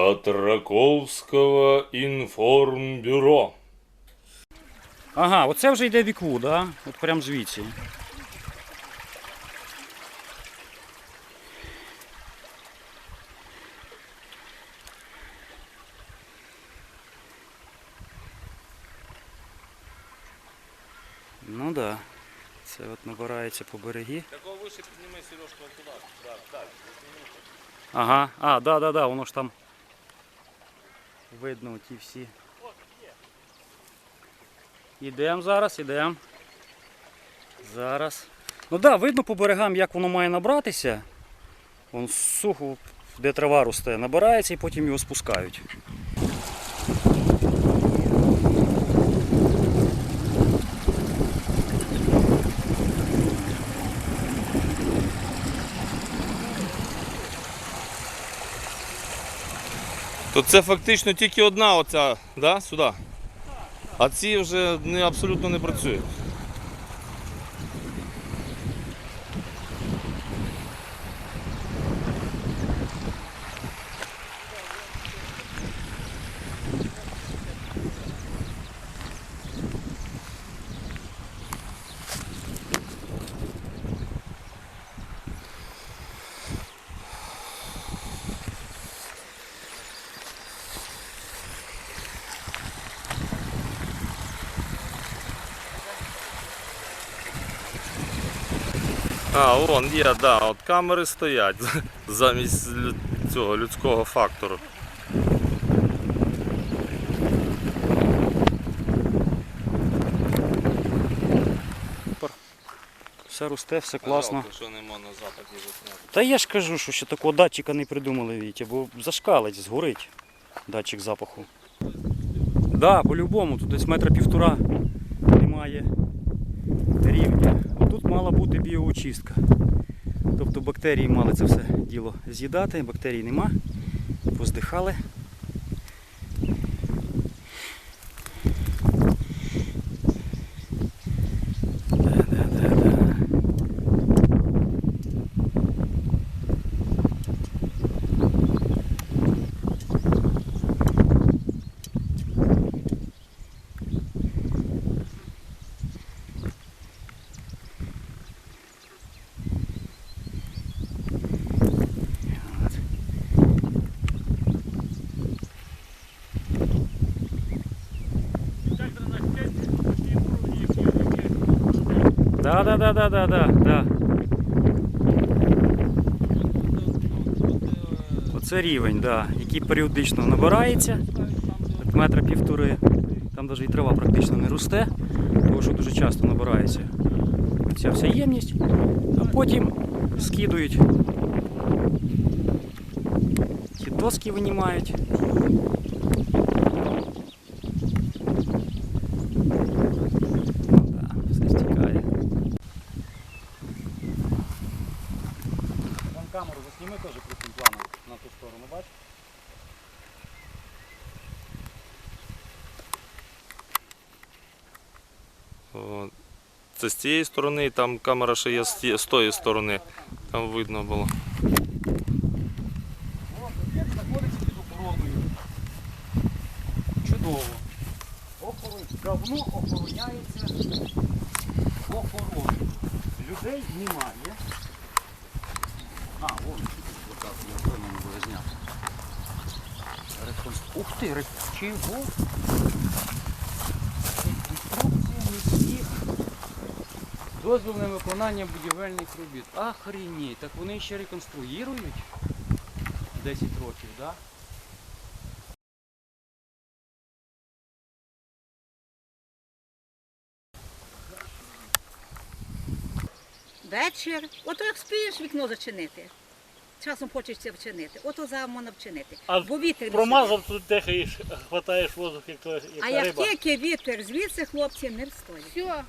От Раковського інформбюро. Ага, оце вже йде вікву, да? От прям звідси. Ну да. Це от набирається по берегі. Такого вище підніми Сережку туди. Так, так. Ага, а, да, да, да, воно ж там Видно ті всі. Ідемо зараз, ідемо. Зараз. Ну так, да, видно по берегам, як воно має набратися. Вон сухо, де трава росте, набирається і потім його спускають. То це фактично тільки одна оця, да, сюди. А ці вже не, абсолютно не працюють. А, вон є, да, от камери стоять замість цього людського фактору. Все росте, все класно. що нема на западі засняти. Та я ж кажу, що ще такого датчика не придумали, Вітя, бо зашкалить, згорить датчик запаху. Так, да, по-любому, тут десь метра півтора немає рівня. Тут мала бути біоочистка. Тобто бактерії мали це все діло з'їдати, бактерій нема, поздихали. Да, да, да, да, да, да, да. Оце рівень, да, який періодично набирається. Метра півтори. Там навіть і трава практично не росте, тому що дуже часто набирається ця вся ємність, а потім скидують. Ті доски винімають. Да, все стікає. Там камеру засніми теж крупним планом на ту сторону, бачиш? О, Це з цієї сторони, там камера ще є з тої сторони. Там видно було. Чудово. Давно охороняється охороною. Людей немає. А, вон, отак, я певно не буде зняти. Ух ти, чого? Дозвіл на виконання будівельних робіт. Охренеть, так вони ще реконструюють? 10 років, так? Да? Вечір. Ото як спієш вікно зачинити. Часом хочеться вчинити. Ото зараз можна вчинити. А Бо вітер Промазав тут дихаєш, хватаєш воздух, як, то- як А як риба. тільки вітер звідси хлопці не встоять. Все,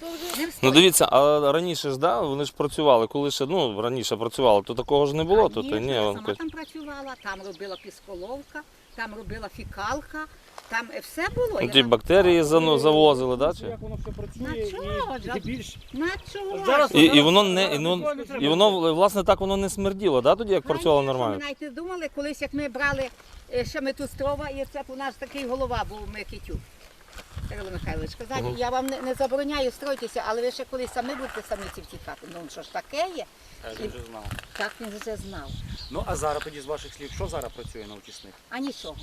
то вже Не Ну дивіться, а раніше ж да, вони ж працювали, коли ще ну раніше працювали, то такого ж не було. То, то Ні, ні, я вон, сама там працювала, там робила пісколовка, там робила фікалка, Там все було. Ну, ті бактерії зано- завозили, да, чи? Як воно все працює На чого і, і більш На чого? Зараз І, і воно не і, Зараз ну, і воно власне так воно не смерділо, да, тоді як працювало нормально. Ми навіть не думали, колись як ми брали е, ще метустрова, і це у нас такий голова був Микитюк. Кирило Михайлович, сказати, я вам не, не забороняю стройтеся, але ви ще колись самі будете самі ці втікати. Ну що ж таке є? Я вже знав. Так він вже знав. Ну а зараз тоді з ваших слів, що зараз працює на очисних? А нічого.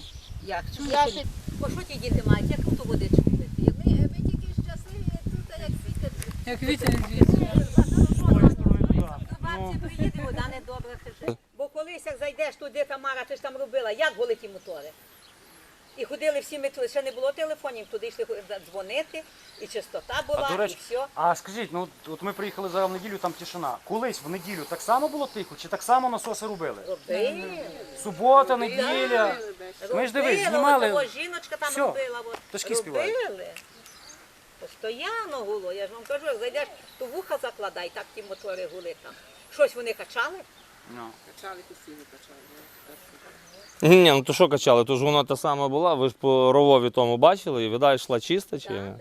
Як? Чому Я ще? Бо що ті діти мають? Яку ту водичку пити? Ми, ми тільки щасливі тут, як вітер. Як вітер До бабці приїде, вода не добра хиже. Бо колись як зайдеш туди, Тамара, ти ж там робила, як були ті мотори? І ходили всі метро, ще не було телефонів, туди йшли дзвонити, і чистота була, А до речі, і все. а скажіть, ну от ми приїхали зараз в неділю, там тишина. Колись в неділю так само було тихо, чи так само насоси робили? Робили. Субота, неділя. Ми ж дивись, знімали. того жіночка там Всьо. робила. От. Пташки співають. Робили. Постоянно гуло. Я ж вам кажу, як зайдеш, то вуха закладай, так ті мотори гули там. Щось вони качали? Ну. Ні, ну то що качали? То ж вона та сама була, ви ж по ровові тому бачили, і вода йшла чиста чи Так, ні?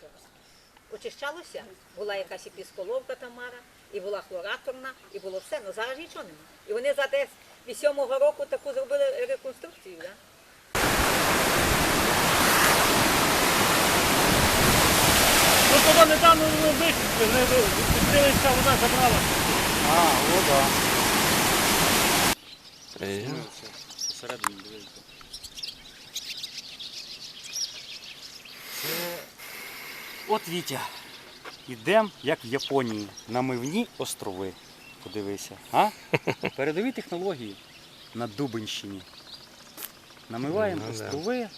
так. Очищалося. Була якась і пісколовка Тамара, і була хлораторна, і було все. Ну зараз нічого немає. І вони за десь від сьомого року таку зробили реконструкцію. Да? Ну, коли недавно ну, вийшли, не відкрилися, вода забрала. А, о, да. Посередині дивіться. От Вітя. Ідемо, як в Японії, на мивні острови. Подивися. А? Передові технології на Дубинщині. Намиваємо Ну, да. острови,